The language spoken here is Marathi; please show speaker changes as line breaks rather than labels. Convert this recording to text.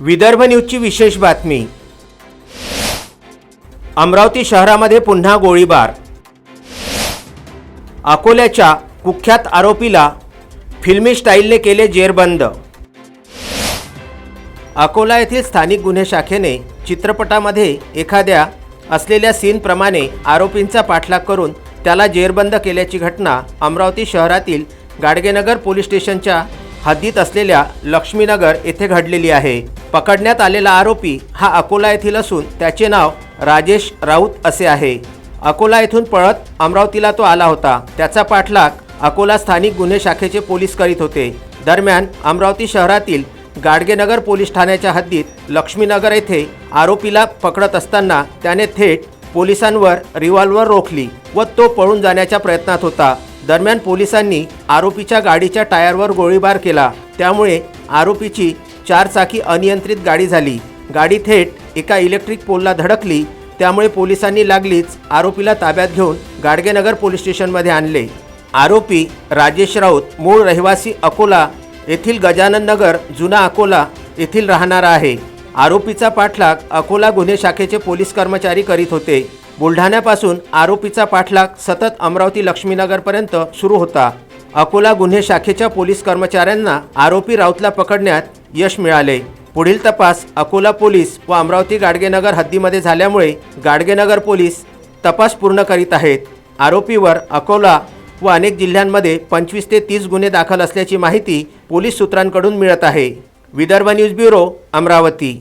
विदर्भ न्यूजची विशेष बातमी. अमरावती शहरामध्ये पुन्हा गोळीबार. अकोल्याच्या कुख्यात आरोपीला फिल्मी स्टाईलने केले जेरबंद. अकोला येथील स्थानिक गुन्हे शाखेने चित्रपटामध्ये एखाद्या असलेल्या सीनप्रमाणे आरोपींचा पाठलाग करून त्याला जेरबंद केल्याची घटना अमरावती शहरातील गाडगेनगर पोलीस स्टेशनच्या हद्दीत असलेल्या लक्ष्मीनगर येथे घडलेली आहे. पकडण्यात आलेला आरोपी हा अकोला येथील असून त्याचे नाव राजेश राऊत असे आहे. अकोला येथून पळत अमरावतीला तो आला होता. त्याचा पाठलाग अकोला स्थानिक गुन्हे शाखेचे पोलीस करीत होते. दरम्यान अमरावती शहरातील गाडगेनगर पोलीस ठाण्याच्या हद्दीत लक्ष्मीनगर येथे आरोपीला पकडत असताना त्याने थेट पोलिसांवर रिव्हॉल्वर रोखली व तो पळून जाण्याच्या प्रयत्नात होता. दरम्यान पोलिसांनी आरोपीच्या गाडीच्या टायरवर गोळीबार केला. त्यामुळे आरोपीची चारचाकी अनियंत्रित गाडी झाली. गाडी थेट एका इलेक्ट्रिक पोलला धडकली. त्यामुळे पोलिसांनी लागलीच आरोपीला ताब्यात घेऊन गाडगेनगर पोलीस स्टेशनमध्ये आणले. आरोपी राजेश राऊत मूळ रहिवासी अकोला येथील गजानन नगर जुना अकोला येथील राहणारा आहे. आरोपीचा पाठलाग अकोला गुन्हे शाखेचे पोलीस कर्मचारी करीत होते. बुलढाण्यापासून आरोपीचा पाठलाग सतत अमरावती लक्ष्मीनगरपर्यंत सुरू होता. अकोला गुन्हे शाखेच्या पोलीस कर्मचाऱ्यांना आरोपी राऊतला पकडण्यात यश मिळाले. पुढील तपास अकोला पोलीस व अमरावती गाडगेनगर हद्दीमध्ये झाल्यामुळे गाडगेनगर पोलीस तपास पूर्ण करीत आहेत. आरोपीवर अकोला व अनेक जिल्ह्यांमध्ये पंचवीस ते तीस गुन्हे दाखल असल्याची माहिती पोलीस सूत्रांकडून मिळत आहे. Vidarbha news bureau Amravati.